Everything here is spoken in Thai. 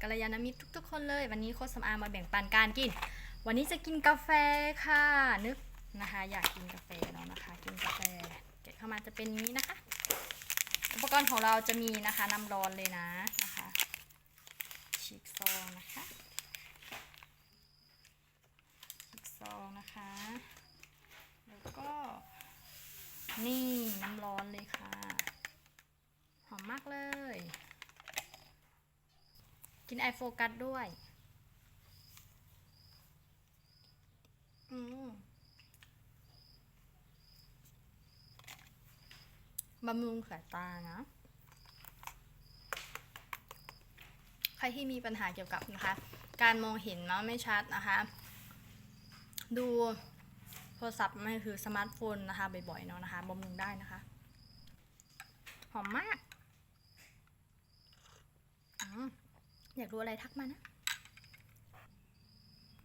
กัลยาณมิตรทุกๆ คนเลย วันนี้โค้ชสำอางมาแบ่งปันการกิน วันนี้จะกินกาแฟค่ะ นึกนะคะ อยากกินกาแฟเนาะนะคะ กินกาแฟเก็บเข้ามาจะเป็นนี้นะคะ อุปกรณ์ของเราจะมีนะคะน้ำร้อนเลยนะนะคะฉีกซองนะคะฉีกซองนะคะ แล้วก็นี่น้ำร้อนเลยค่ะ หอมมากเลย กินไอโฟกัสด้วย อืมบำรุงสายตานะ ใครที่มีปัญหาเกี่ยวกับนะคะ การมองเห็นเนาะไม่ชัดนะคะ ดูโทรศัพท์ไม่คือสมาร์ทโฟนนะคะบ่อยๆเนาะนะคะบำรุงได้นะคะ หอมมากอม อยากรู้อะไรทักมานะ